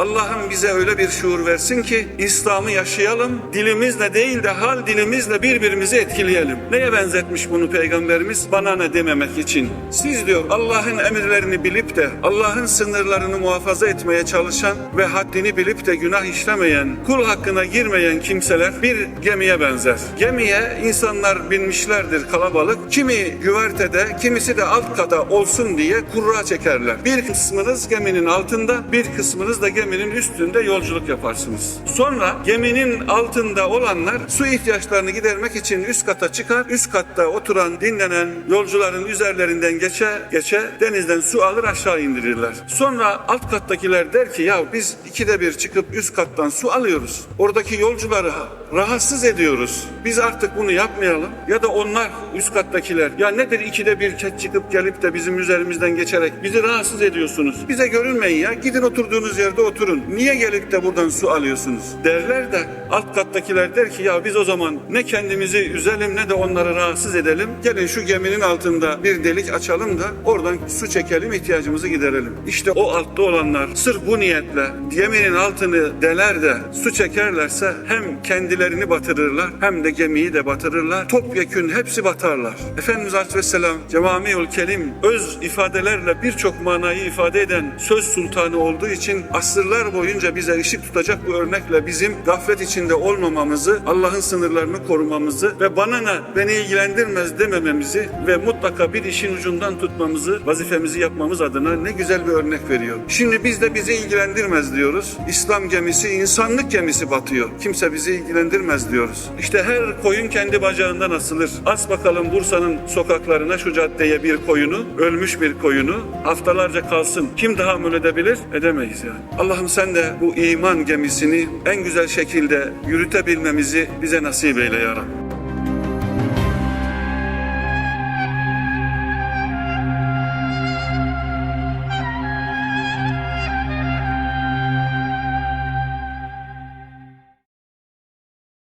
Allah'ım bize öyle bir şuur versin ki İslam'ı yaşayalım, dilimizle değil de hal dilimizle birbirimizi etkileyelim. Neye benzetmiş bunu Peygamberimiz? Bana ne dememek için. Siz diyor Allah'ın emirlerini bilip de Allah'ın sınırlarını muhafaza etmeye çalışan ve haddini bilip de günah işlemeyen, kul hakkına girmeyen kimseler bir gemiye benzer. Gemiye insanlar binmişlerdir kalabalık. Kimi güvertede, kimisi de alt kata olsun diye kurra çekerler. Bir kısmınız geminin altında, bir kısmınız da geminin üstünde yolculuk yaparsınız. Sonra geminin altında olanlar su ihtiyaçlarını gidermek için üst kata çıkar. Üst katta oturan, dinlenen yolcuların üzerlerinden geçe geçe denizden su alır aşağı indirirler. Sonra alt kattakiler der ki ya biz ikide bir çıkıp üst kattan su alıyoruz. Oradaki yolcuları rahatsız ediyoruz. Biz artık bunu yapmayalım. Ya da onlar üst kattakiler ya nedir ikide bir çıkıp gelip de bizim üzerimizden geçerek bizi rahatsız ediyorsunuz. Bize görünmeyin ya gidin oturduğunuz yerde oturun. Niye gelip de buradan su alıyorsunuz? Derler de alt kattakiler der ki ya biz o zaman ne kendimizi üzelim ne de onları rahatsız edelim. Gelin şu geminin altında bir delik açalım da oradan su çekelim ihtiyacımızı giderelim. İşte o altta olanlar sırf bu niyetle geminin altını deler de su çekerlerse hem kendilerini batırırlar hem de gemiyi de batırırlar. Topyekün hepsi batarlar. Efendimiz Aleyhisselam Cevamiül Kelim öz ifadelerle birçok manayı ifade eden söz sultanı olduğu için asırlar boyunca bize ışık tutacak bu örnekle bizim gaflet içinde olmamamızı, Allah'ın sınırlarını korumamızı ve bana ne beni ilgilendirmez demememizi ve mutlaka bir işin ucundan tutmamızı, vazifemizi yapmamız adına ne güzel bir örnek veriyor. Şimdi biz de bizi ilgilendirmez diyoruz. İslam gemisi, insanlık gemisi batıyor. Kimse bizi ilgilendirmez diyoruz. İşte her koyun kendi bacağından asılır. As bakalım Bursa'nın sokaklarına şu caddeye bir koyunu, ölmüş bir koyunu haftalarca kalsın. Kim tahammül edebilir? Edemeyiz yani. Allah'ım sen de bu iman gemisini en güzel şekilde yürütebilmemizi bize nasip eyle ya Rabbi.